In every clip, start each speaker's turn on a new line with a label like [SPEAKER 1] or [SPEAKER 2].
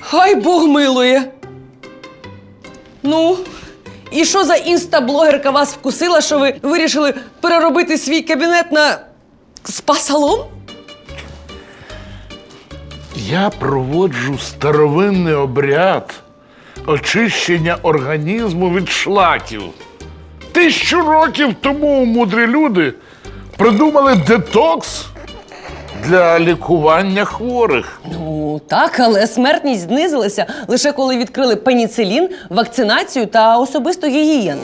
[SPEAKER 1] Хай Бог милує. Ну, і що за інстаблогерка вас вкусила, що ви вирішили переробити свій кабінет на спа-салон?
[SPEAKER 2] Я проводжу старовинний обряд очищення організму від шлаків. Тисячу років тому мудрі люди придумали детокс для лікування хворих.
[SPEAKER 1] Ну так, але смертність знизилася лише коли відкрили пеніцилін, вакцинацію та особисту гігієну.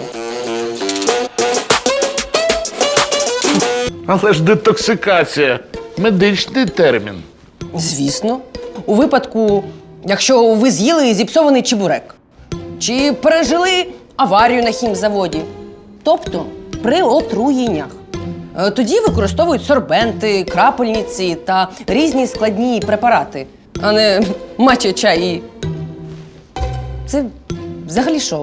[SPEAKER 2] Але ж детоксикація медичний термін.
[SPEAKER 1] Звісно, у випадку, якщо ви з'їли зіпсований чебурек, чи пережили аварію на хімзаводі, тобто при отруєннях. Е, Тоді використовують сорбенти, крапельниці та різні складні препарати, а не матча чай. і- Це взагалі що?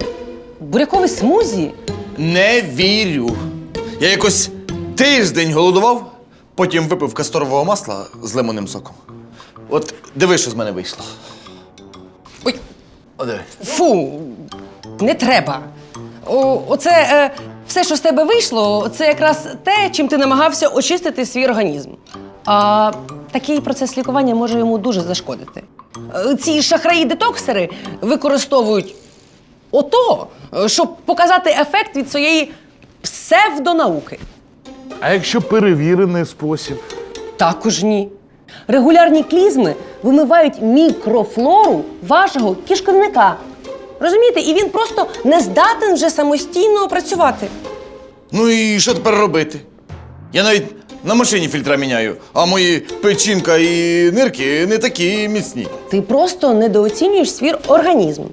[SPEAKER 1] Буряковий смузі?
[SPEAKER 3] Не вірю. Я якось тиждень голодував, потім випив касторового масла з лимонним соком. От диви, що з мене вийшло.
[SPEAKER 1] Ой,
[SPEAKER 3] О, диви.
[SPEAKER 1] Фу, не треба. О, оце е, все, що з тебе вийшло, це якраз те, чим ти намагався очистити свій організм. А такий процес лікування може йому дуже зашкодити. Е, Ці шахраї-детоксери використовують ото, щоб показати ефект від своєї псевдонауки.
[SPEAKER 2] А якщо перевірений спосіб?
[SPEAKER 1] Також ні. Регулярні клізми вимивають мікрофлору вашого кишківника. Розумієте, і він просто не здатен вже самостійно працювати.
[SPEAKER 3] Ну і що тепер робити? Я навіть на машині фільтра міняю, а мої печінка і нирки не такі міцні.
[SPEAKER 1] Ти просто недооцінюєш свій організм.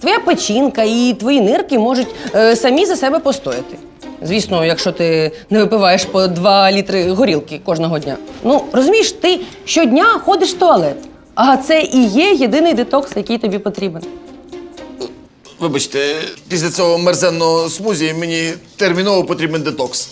[SPEAKER 1] Твоя печінка і твої нирки можуть е, самі за себе постояти. Звісно, якщо ти не випиваєш по 2 літри горілки кожного дня. Ну, розумієш, ти щодня ходиш в туалет. А це і є єдиний детокс, який тобі потрібен.
[SPEAKER 3] Вибачте, після цього мерзенного смузі мені терміново потрібен детокс.